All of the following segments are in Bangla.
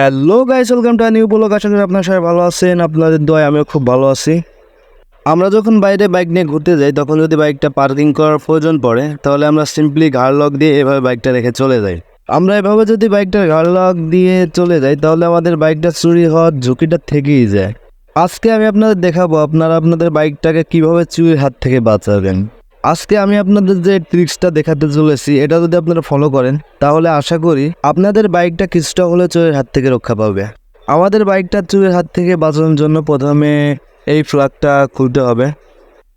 Hello guys, welcome to new blog. আশা করি আপনার সবাই ভালো আছেন, আপনাদের দোয়ায় আমিও খুব ভালো আছি। আমরা যখন বাইরে বাইক নিয়ে ঘুরতে যাই, তখন যদি বাইকটা পার্কিং করার প্রয়োজন পড়ে, তাহলে আমরা সিম্পলি ঘাড় লক দিয়ে এভাবে বাইকটা রেখে চলে যাই। আমরা এভাবে যদি বাইকটা ঘাড় লক দিয়ে চলে যাই, তাহলে আমাদের বাইকটা চুরি হওয়ার ঝুঁকিটা থেকেই যায়। আজকে আমি আপনাদের দেখাবো আপনারা আপনাদের বাইকটাকে কীভাবে চুরির হাত থেকে বাঁচাবেন। আজকে আমি আপনাদের যে ট্রিক্সটা দেখাতে চলেছি, এটা যদি আপনারা ফলো করেন, তাহলে আশা করি আপনাদের বাইকটা কিছুটা হলে চোরের হাত থেকে রক্ষা পাবে। আমাদের বাইকটা চোরের হাত থেকে বাঁচানোর জন্য প্রথমে এই ফ্ল্যাগটা খুলতে হবে।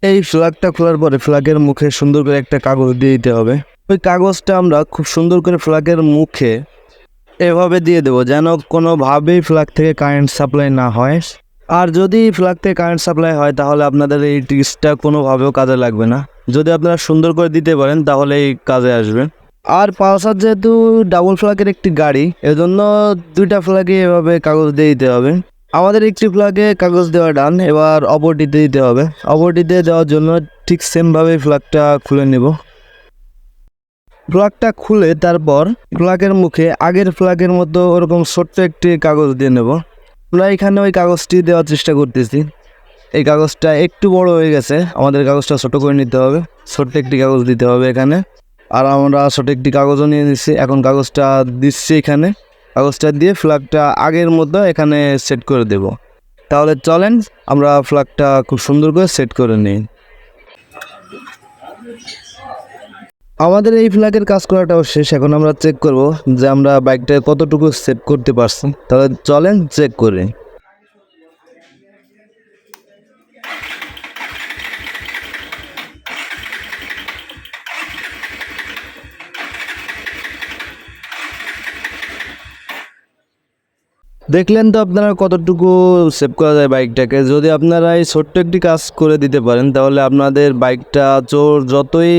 এই ফ্ল্যাগটা খোলার পরে ফ্ল্যাগের মুখে সুন্দর করে একটা কাগজ দিয়ে দিতে হবে। ওই কাগজটা আমরা খুব সুন্দর করে ফ্ল্যাগের মুখে এভাবে দিয়ে দেবো, যেন কোনোভাবেই ফ্ল্যাগ থেকে কারেন্ট সাপ্লাই না হয়। আর যদি ফ্ল্যাগ থেকে কারেন্ট সাপ্লাই হয়, তাহলে আপনাদের এই ট্রিক্সটা কোনোভাবেও কাজে লাগবে না। যদি আপনারা সুন্দর করে দিতে পারেন, তাহলে এই কাজে আসবে আর পালসার যেহেতু ডাবল ফ্ল্যাগের একটি গাড়ি, এজন্য দুইটা ফ্ল্যাগে এভাবে কাগজ দিয়ে দিতে হবে। আমাদের একটি ফ্ল্যাগে কাগজ দেওয়া ডান, এবার অপরটিতে দিতে হবে। অপরটিতে দেওয়ার জন্য ঠিক সেমভাবে ফ্ল্যাগটা খুলে নেব। ফ্ল্যাগটা খুলে তারপর ফ্ল্যাগের মুখে আগের ফ্ল্যাগের মতো ওরকম ছোট্ট একটি কাগজ দিয়ে নেব। আমরা এখানে ওই কাগজটি দেওয়ার চেষ্টা করতেছি। এই কাগজটা একটু বড় হয়ে গেছে। আমাদের কাগজটা ছোট করে নিতে হবে। ছোট্ট একটি কাগজ দিতে হবে এখানে। আর আমরা ছোট একটি কাগজও নিয়ে নিচ্ছি। এখন কাগজটা দিচ্ছি এখানে। কাগজটা দিয়ে ফ্ল্যাগটা আগের মতো এখানে সেট করে দেব। তাহলে চলেন, আমরা ফ্ল্যাগটা খুব সুন্দর করে সেট করে নিই। আমাদের এই ফ্ল্যাগের কাজ করাটাও শেষ। এখন আমরা চেক করব যে আমরা বাইকটা কতটুকু সেট করতে পারছি। তাহলে চলেন, চেক করে। দেখলেন তো আপনারা কতটুকু সেভ করা যায় বাইকটাকে যদি আপনারা এই ছোট্ট একটি কাজ করে দিতে পারেন, তাহলে আপনাদের বাইকটা চোর যতই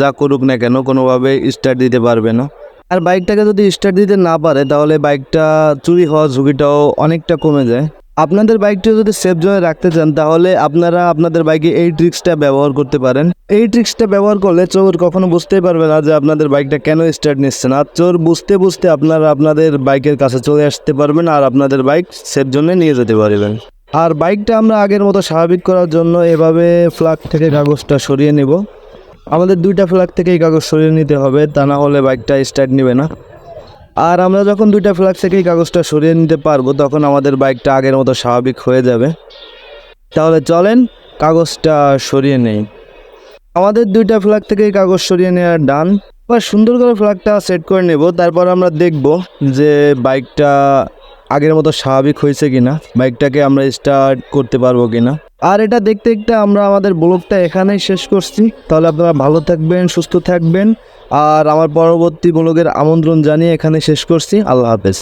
যা করুক না কেন কোনোভাবে স্টার্ট দিতে পারবে না। আর বাইকটাকে যদি স্টার্ট দিতে না পারে, তাহলে বাইকটা চুরি হওয়ার ঝুঁকিটাও অনেকটা কমে যায়। আপনাদের বাইকটা যদি সেফ জোনে রাখতে চান, তাহলে আপনারা আপনাদের বাইকে এই ট্রিক্সটা ব্যবহার করতে পারেন। এই ট্রিক্সটা ব্যবহার করলে চোর কখনো বুঝতেই পারবে না যে আপনাদের বাইকটা কেন স্টার্ট নিচ্ছে না। চোর বুঝতে বুঝতে আপনারা আপনাদের বাইকের কাছে চলে আসতে পারবেন আর আপনাদের বাইক সেফ জোনে নিয়ে যেতে পারবেন। আর বাইকটা আমরা আগের মতো স্বাভাবিক করার জন্য এভাবে ফ্ল্যাগ থেকে কাগজটা সরিয়ে নেব। আমাদের দুইটা ফ্ল্যাগ থেকে এই কাগজ সরিয়ে নিতে হবে, তা না হলে বাইকটা স্টার্ট নেবে না। আর আমরা যখন দুইটা ফ্ল্যাগ থেকে কাগজটা সরিয়ে নিতে পারব, তখন আমাদের বাইকটা আগের মতো স্বাভাবিক হয়ে যাবে। তাহলে চলেন কাগজটা সরিয়ে নেই। আমাদের দুইটা ফ্ল্যাগ থেকে কাগজ সরিয়ে নেওয়ার ডান বা সুন্দর করে ফ্ল্যাগটা সেট করে নেব, তারপর আমরা দেখব যে বাইকটা আগের মতো স্বাভাবিক হয়েছে কিনা বাইকটাকে আমরা স্টার্ট করতে পারব কিনা। আর এটা দেখতে দেখতে আমরা আমাদের ব্লগটা এখানেই শেষ করছি। তাহলে আপনারা ভালো থাকবেন, সুস্থ থাকবেন। আর আমার পরবর্তী ব্লগের আমন্ত্রণ জানিয়ে এখানে শেষ করছি। আল্লাহ হাফেজ।